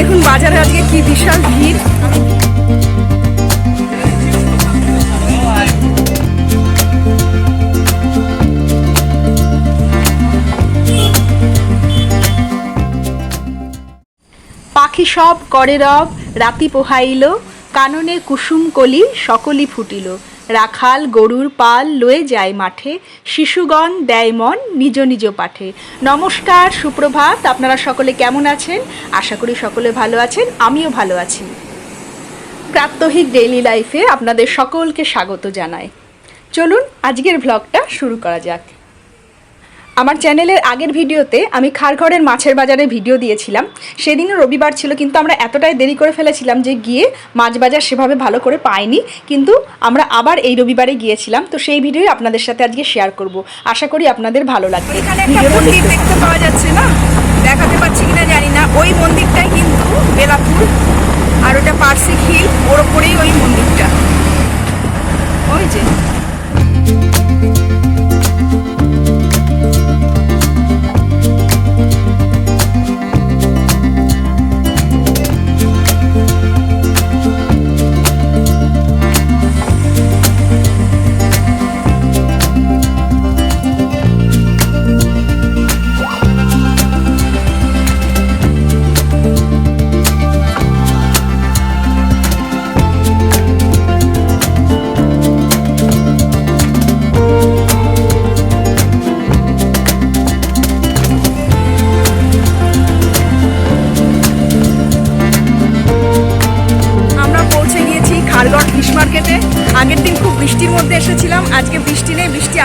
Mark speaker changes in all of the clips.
Speaker 1: দেখুন বাজারে আজকে কি বিশাল ভিড়। পাখি সব করে রব, রাতি পোহাইল, কাননে কুসুম কলি সকলি ফুটিল। রাখাল, গরুর পাল লয়ে যায় মাঠে, শিশুগণ দেয় মন নিজ নিজ পাঠে। নমস্কার, সুপ্রভাত, আপনারা সকলে কেমন আছেন? আশা করি সকলে ভালো আছেন, আমিও ভালো আছি। প্রাত্যহিক ডেইলি লাইফে আপনাদের সকলকে স্বাগত জানাই। চলুন, আজকের ভ্লগটা শুরু করা যাক। আমার চ্যানেলের আগের ভিডিওতে আমি খারঘরের মাছের বাজারে ভিডিও দিয়েছিলাম। সেদিনও রবিবার ছিল কিন্তু আমরা এতটাই দেরি করে ফেলেছিলাম যে গিয়ে মাছ বাজার সেভাবে ভালো করে পাইনি। কিন্তু আমরা আবার এই রবিবারে গিয়েছিলাম তো সেই ভিডিও আপনাদের সাথে আজকে শেয়ার করব। আশা করি আপনাদের ভালো লাগবে।
Speaker 2: এখানে একটা মন্দির দেখতে পাওয়া যাচ্ছে না? দেখাতে পাচ্ছি কিনা জানি না। ওই মন্দিরটাই কিন্তু বেলাপুর আর ওটা পার্সি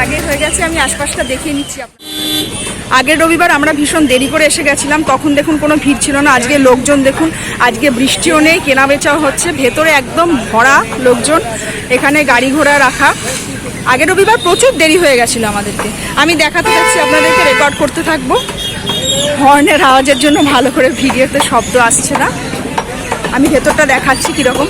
Speaker 2: আগে হয়ে গেছে, আমি আশপাশটা দেখিয়ে নিচ্ছি। আগের রবিবার আমরা ভীষণ দেরি করে এসে গেছিলাম, তখন দেখুন কোনো ভিড় ছিল না, আজকে লোকজন দেখুন, আজকে বৃষ্টিও নেই কেনা বেচাও হচ্ছে, ভেতরে একদম ভরা লোকজন, এখানে গাড়ি ঘোড়া রাখা। আগের রবিবার প্রচুর দেরি হয়ে গেছিল আমাদেরকে। আমি দেখাতে যাচ্ছি, আপনাদেরকে রেকর্ড করতে থাকব। হর্নের আওয়াজের জন্য ভালো করে ভিডিওতে শব্দ আসছে না। আমি ভেতরটা দেখাচ্ছি কীরকম।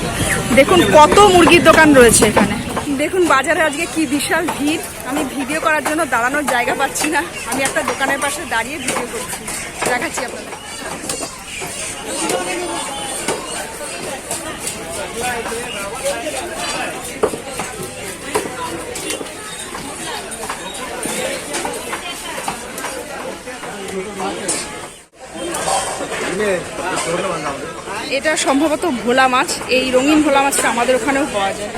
Speaker 2: দেখুন কত মুরগির দোকান রয়েছে এখানে। দেখুন, বাজারে আজকে কি বিশাল ভিড়। আমি ভিডিও করার জন্য দাঁড়ানোর জায়গা পাচ্ছি না। আমি একটা দোকানের পাশে দাঁড়িয়ে ভিডিও করছি। দেখাচ্ছি আপনাদের। এটা সম্ভবত ভোলা মাছ। এই রঙিন ভোলা মাছটা আমাদের ওখানেও পাওয়া যায়।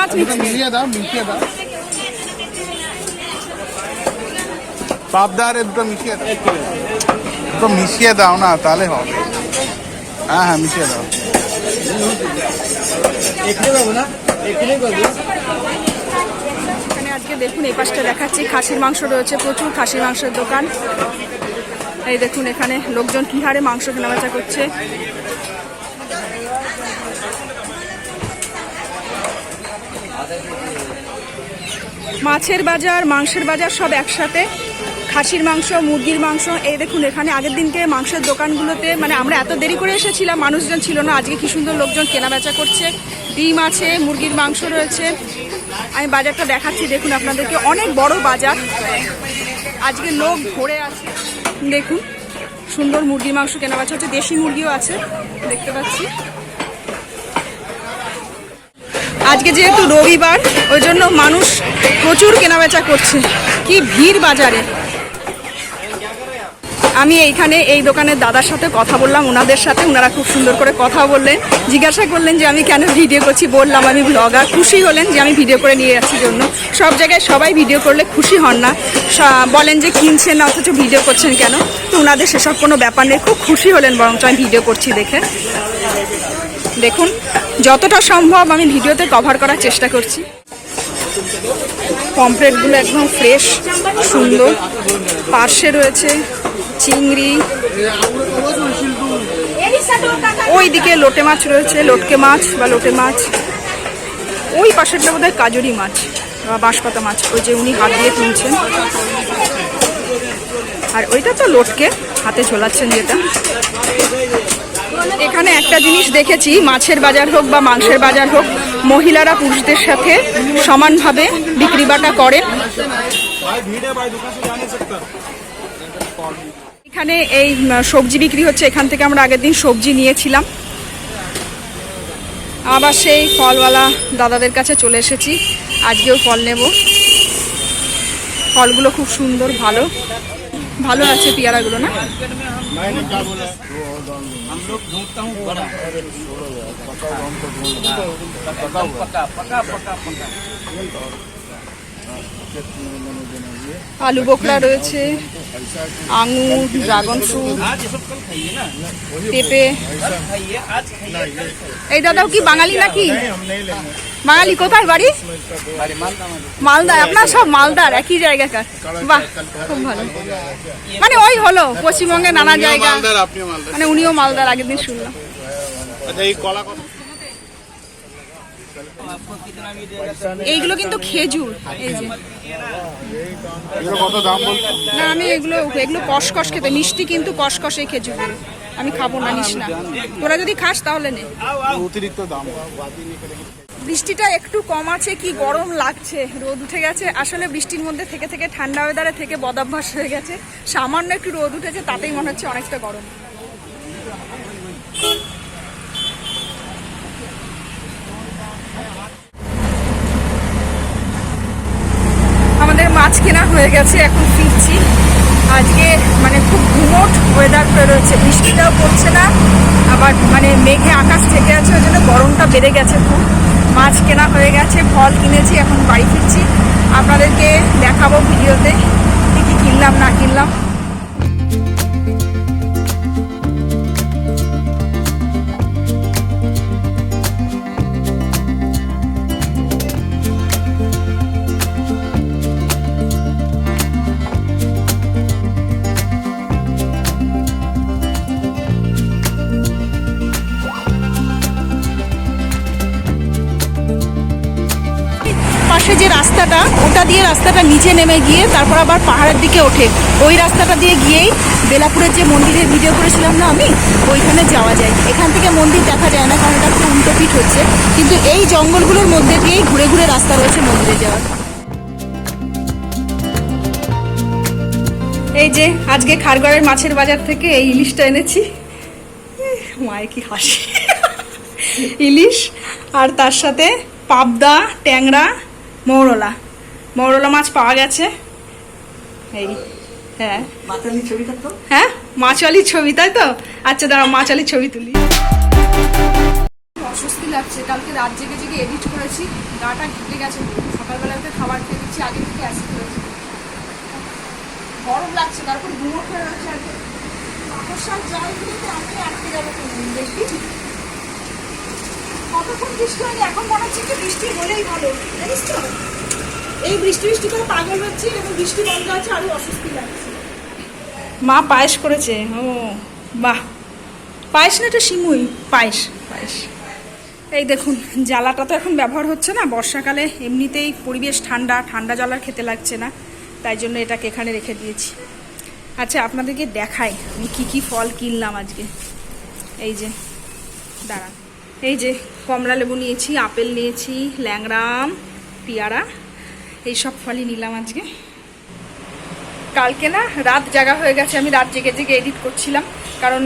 Speaker 2: মাছ
Speaker 3: মিলিয়ে দাও মিশিয়ে দাও। পাবদারে দুটো মিশিয়ে দাও। দুটো মিশিয়ে দাও না তাহলে হবে। হ্যাঁ হ্যাঁ মিশিয়ে দাও।
Speaker 1: এখানে আজকে দেখুন এই পাশটা দেখাচ্ছি খাসির মাংস রয়েছে প্রচুর খাসির মাংসের দোকান। এই দেখুন এখানে লোকজন কি হারে মাংস কেনাবেচা করছে। মাছের বাজার, মাংসের বাজার সব একসাথে। খাসির মাংস, মুরগির মাংস, এই দেখুন এখানে আগের দিনকে মাংসের দোকানগুলোতে মানে আমরা এত দেরি করে এসেছিলাম, মানুষজন ছিল না, আজকে কি সুন্দর লোকজন কেনাবেচা করছে। ডিম আছে, মুরগির মাংস রয়েছে। আমি বাজারটা দেখাচ্ছি, দেখুন আপনাদেরকে, অনেক বড় বাজার। আজকে লোক ভরে আছে। দেখুন, সুন্দর মুরগির মাংস কেনাবেচা হচ্ছে, দেশি মুরগিও আছে, দেখতে পাচ্ছি। আজকে যেহেতু রবিবার ওই জন্য মানুষ প্রচুর কেনাবেচা করছে। কি ভিড় বাজারে। আমি এইখানে এই দোকানের দাদার সাথে কথা বললাম, ওনাদের সাথে, ওনারা খুব সুন্দর করে কথা বললেন, জিজ্ঞাসা করলেন যে আমি কেন ভিডিও করছি, বললাম আমি ব্লগার খুশি হলেন যে আমি ভিডিও করে নিয়ে যাচ্ছি জন্য। সব জায়গায় সবাই ভিডিও করলে খুশি হন না। বলেন যে কিনছেন না, অথচ ভিডিও করছেন কেন? তো ওনাদের সেসব কোনো ব্যাপার নেই, খুব খুশি হলেন বরঞ্চ আমি ভিডিও করছি দেখে। দেখুন, যতটা সম্ভব আমি ভিডিওতে কভার করার চেষ্টা করছি। পমফ্রেটগুলো একদম ফ্রেশ সুন্দর। পার্শে রয়েছে চিংড়ি। ওই দিকে লোটে মাছ রয়েছে, লোটকে মাছ বা লোটে মাছ। ওই পাশেরটা বোধহয় কাজরি মাছ বা বাঁশপাতা মাছ, ওই যে উনি হাত দিয়ে তুলছেন। আর ওইটা তো লোটকে হাতে ঝোলাচ্ছেন যেটা। এখানে একটা জিনিস দেখেছি, মাছের বাজার হোক বা মাংসের বাজার হোক, মহিলারা পুরুষদের সাথে সমানভাবে বিক্রি বাটা করেন এখানে এই সবজি বিক্রি হচ্ছে, এখান থেকে আমরা আগের দিন সবজি নিয়েছিলাম। আবার সেই ফলওয়ালা দাদাদের কাছে চলে এসেছি, আজকেও ফল নেব। ফলগুলো খুব সুন্দর, ভালো। ভালো আছে পেয়ারাগুলো না? আলু বোকরা রয়েছে, আঙুর, ড্রাগন ফ্রুট, পেঁপে। এই দাদাও কি বাঙালি নাকি? বাঙালি কোথায় বাড়ি? মালদা, আপনার সব মালদার, একই জায়গাকার। বাহ, খুব ভালো। মানে ওই হলো পশ্চিমবঙ্গে নানা জায়গা। মানে উনিও মালদার, আগের দিন শুনলাম।
Speaker 3: আচ্ছা
Speaker 1: এইগুলো কিন্তু খেজুর এই যে।
Speaker 3: কত দাম বলছো?
Speaker 1: না আমি এগুলো এগুলো কসকস খেতে মিষ্টি কিন্তু কসকস এই খেজুরগুলো আমি খাব না নিস না। তোরা যদি খাস তাহলে নে।
Speaker 3: অতিরিক্ত দাম।
Speaker 1: বৃষ্টিটা একটু কম আছে কি গরম লাগছে। রোদ উঠে গেছে। আসলে বৃষ্টির মধ্যে থেকে থেকে ঠান্ডা ওয়েদারে থেকে বদাভ্যাস হয়ে গেছে। সামান্য একটু রোদ উঠেছে তাতেই মনে হচ্ছে অনেকটা গরম আমাদের মাছ কেনা হয়ে গেছে, এখন ফিরছি। আজকে মানে খুব ঘুমোট ওয়েদার হয়ে রয়েছে, বৃষ্টিটাও পড়ছে না, আবার মানে মেঘে আকাশ থেকে আছে, ওই জন্য গরমটা বেড়ে গেছে খুব। মাছ কেনা হয়ে গেছে, ফল কিনেছি, এখন বাড়ি ফিরছি। আপনাদেরকে দেখাবো ভিডিওতে, কী কী কিনলাম, না কিনলাম। রাস্তাটা, ওটা দিয়ে রাস্তাটা নিচে নেমে গিয়ে তারপর আবার পাহাড়ের দিকে ওঠে। ওই রাস্তাটা দিয়ে গিয়েই বেলাপুরের যে মন্দিরের ভিডিও করেছিলাম না আমি, ওইখানে যাওয়া যায়। এখান থেকে মন্দির দেখা যায় না, কারণ এটা একটু উল্টো পিঠ হচ্ছে। কিন্তু এই জঙ্গলগুলোর মধ্যে দিয়েই ঘুরে ঘুরে রাস্তা রয়েছে মন্দিরে যাওয়ার। এই যে, আজকে খারগড়ের মাছের বাজার থেকে এই ইলিশটা এনেছি। মায়ের কি হাসি। ইলিশ আর তার সাথে পাবদা, ট্যাংরা মৌরলা। মৌরলা মাছ পাওয়া গেছে। এই হ্যাঁ। হ্যাঁ মাছওয়ালির ছবি তাই তো? আচ্ছা দাঁড়াও মাছওয়ালির ছবি তুলি। অস্বস্তি লাগছে। কালকে রাত জেগে জেগে এডিট করেছি। গাটা ঘুরে গেছে। সকালবেলা উঠে খাবার খেয়ে দিচ্ছি আগে থেকে অ্যাসিড হয়েছে গরম লাগছে তারপর ঘুমো হয়ে রয়েছে আর কি। জাল দিয়ে আমি আটকে যাব। দেখবি কতক্ষণ বৃষ্টি হয়নি? এখন মনে হচ্ছে একটু বৃষ্টি হলেই ভালো, জানিস তো? এই বৃষ্টি বৃষ্টি করে পাগল হচ্ছে এবং বৃষ্টি বন্ধ আছে, আরও অস্বস্তি লাগছে। মা পায়েস করেছে, ও বাহ। পায়েস না, এটা সিমুই, পায়েস পায়েস। এই দেখুন, জ্বালাটা তো এখন ব্যবহার হচ্ছে না, বর্ষাকালে এমনিতেই পরিবেশ ঠান্ডা ঠান্ডা জল আর খেতে লাগছে না, তাই জন্য এটাকে এখানে রেখে দিয়েছি। আচ্ছা আপনাদেরকে দেখাই, আমি কী কী ফল কিনলাম আজকে। এই যে, দাঁড়ান। এই যে কমলা লেবু নিয়েছি, আপেল নিয়েছি ল্যাংড়াম পিয়ারা, এই সব ফলই নিলাম আজকে। কালকে না রাত জাগা হয়ে গেছে, আমি রাত জেগে জেগে এডিট করছিলাম। কারণ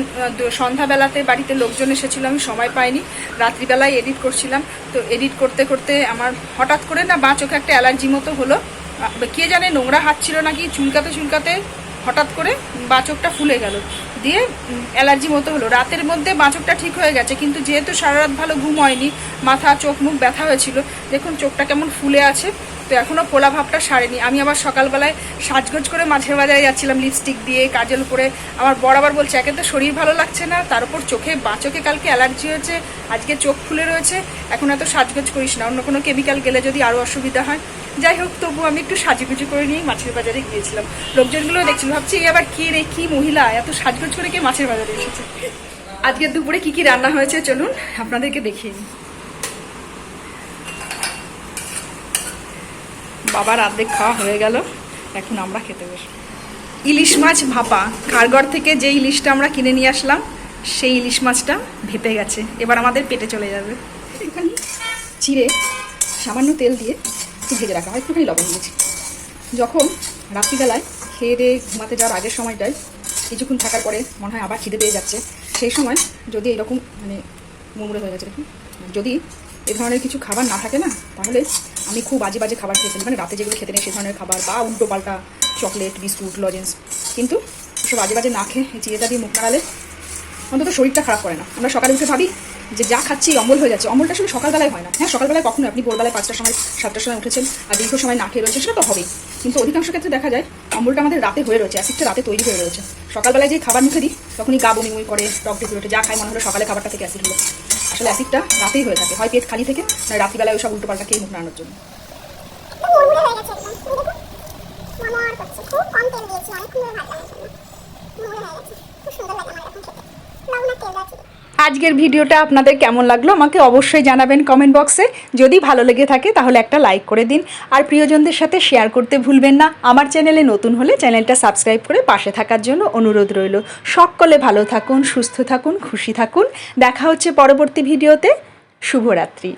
Speaker 1: সন্ধ্যাবেলাতে বাড়িতে লোকজন এসেছিল, আমি সময় পাইনি। রাত্রিবেলায় এডিট করছিলাম। তো এডিট করতে করতে আমার হঠাৎ করে না বাঁ চোখে একটা অ্যালার্জি মতো হলো। কে জানে নোংরা হাত ছিল নাকি, চুলকাতে চুলকাতে হঠাৎ করে বাঁ চোখটা ফুলে গেল। দিয়ে অ্যালার্জি মতো হলো। রাতের মধ্যে বাঁ চোখটা ঠিক হয়ে গেছে, কিন্তু যেহেতু সারা রাত ভালো ঘুম হয়নি, মাথা, চোখ, মুখ ব্যথা হয়েছিল, দেখুন চোখটা কেমন ফুলে আছে, তো এখনও পোলা ভাবটা সারেনি। আমি আবার সকালবেলায় সাজগোজ করে মাছের বাজারে যাচ্ছিলাম লিপস্টিক দিয়ে, কাজল করে। আমার বর আবার বলছে, একে তো শরীর ভালো লাগছে না, তার উপর চোখে বাঁ চোখে কালকে অ্যালার্জি হয়েছে, আজকে চোখ ফুলে রয়েছে, এখন এত সাজগোজ করিস না, অন্য কোনো কেমিক্যাল গেলে যদি আরও অসুবিধা হয়। যাই হোক, তবু আমি একটু সাজুগুজু করে নিয়ে মাছের বাজারে গিয়েছিলাম। লোকজনগুলো দেখছিল, ভাবছি আবার কি রে, কি মহিলা? এত সাজগোজ করে কে মাছের বাজারে এসেছে? আজকে দুপুরে কি কি রান্না হয়েছে, চলুন আপনাদেরকে দেখিয়ে দিই বাবার অর্ধেক খাওয়া হয়ে গেল, এখন আমরা খেতে বসবো। ইলিশ মাছ ভাপা খারগড় থেকে যে ইলিশটা আমরা কিনে নিয়ে আসলাম, সেই ইলিশ মাছটা ভেপে গেছে, এবার আমাদের পেটে চলে যাবে। এখানে চিড়ে সামান্য তেল দিয়ে ভেজে রাখা হয় একটুখানি লবণ দিয়েছি। যখন রাত্রিবেলায় খেয়ে দিয়ে ঘুমাতে যাওয়ার আগের সময়টায় কিছুক্ষণ থাকার পরে মনে হয় আবার খিদে পেয়ে যাচ্ছে, সেই সময় যদি এরকম মানে মুমড়ে হয়ে গেছে, দেখুন। যদি এ ধরনের কিছু খাবার না থাকে না, তাহলে আমি খুব বাজে বাজে খাবার খেয়ে ফেলি। মানে রাতে যেগুলো খেতে নেই সে ধরনের খাবার, বা উল্টো পাল্টা চকলেট, বিস্কুট, লজেন্স। কিন্তু এসব বাজে বাজে না খেয়ে চিড়েটা দিয়ে মুখ নাড়ালে অন্তত শরীরটা খারাপ করে না। আমরা সকালে উঠে ভাবি যে যা খাচ্ছি অম্বল হয়ে যাচ্ছে। অম্বলটা আসলে সকালবেলায় হয় না। হ্যাঁ সকালবেলায় কখনো আপনি ভোরবেলায় পাঁচটার সময়, সাতটার সময় উঠেছেন আর দীর্ঘ সময় না খেয়ে রয়েছে সেটা তো হবেই। কিন্তু অধিকাংশ ক্ষেত্রে দেখা যায় অম্বলটা আমাদের রাতে হয়ে রয়েছে, অ্যাসিডটা রাতে তৈরি হয়ে রয়েছে। সকালবেলায় যে খাবার মুখে দিই, তখনই গা বমি বমি করে, টক ঢেকে ওঠে যা খায় মনে হলো সকালে খাবারটা থেকে অ্যাসিড হলো। আসলে অ্যাসিডটা রাতেই হয়ে থাকে। হয় পেট খালি থেকে, না রাত্রিবেলায় ওইসব উল্টো পাল্টা খেয়ে মুখ নাড়ানোর জন্য।
Speaker 4: খুব কম তেল দিয়েছি খুব সুন্দর লাগে আমার এরকম খেতে। তেল আছে।
Speaker 5: আজকের ভিডিওটা আপনাদের কেমন লাগল আমাকে অবশ্যই জানাবেন কমেন্ট বক্সে যদি ভালো লেগে থাকে তাহলে একটা লাইক করে দিন। আর প্রিয়জনদের সাথে শেয়ার করতে ভুলবেন না। আমার চ্যানেলে নতুন হলে চ্যানেলটা সাবস্ক্রাইব করে পাশে থাকার জন্য অনুরোধ রইল। সকলে ভালো থাকুন, সুস্থ থাকুন, খুশি থাকুন। দেখা হচ্ছে পরবর্তী ভিডিওতে। শুভরাত্রি।